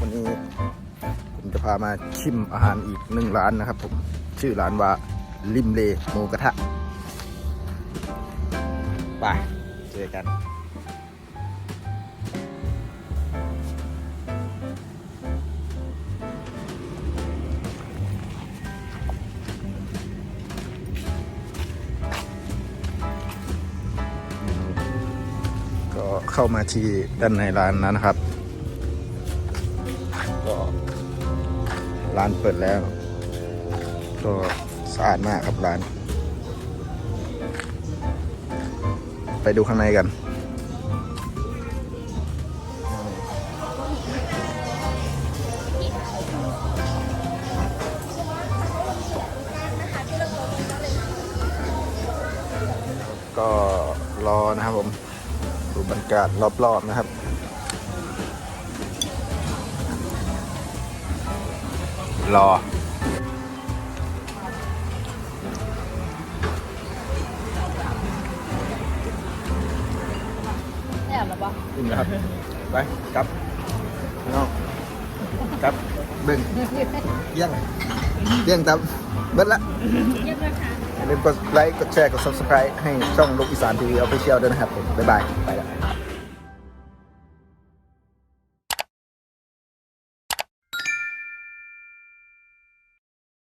วันนี้ผมจะพามาชิมอาหารอีกหนึ่งร้านนะครับผมชื่อร้านว่าริมเลหมูกระทะไปเจอกันก็เข้ามาที่ด้านในร้านแล้วนะครับ ก็ร้านเปิดแล้ว ก็สะอาดมากครับร้าน ไปดูข้างในกันก็รอนะครับผมดูบรรยากาศรอบๆนะครับ รอ แอบหรอปะอิ่มแล้วครับ ไปกลับพี่น้องกลับเบิ่งเยี่ยงเยี่ยงตับเบิดละเยี่ยมเลยค่ะอย่าลืมกดไลค์ กดแชร์ กด subscribe ให้ช่องลูกอีสานทีวีออฟฟิเชียลด้วยนะครับผม บ๊ายบาย ไปแล้ว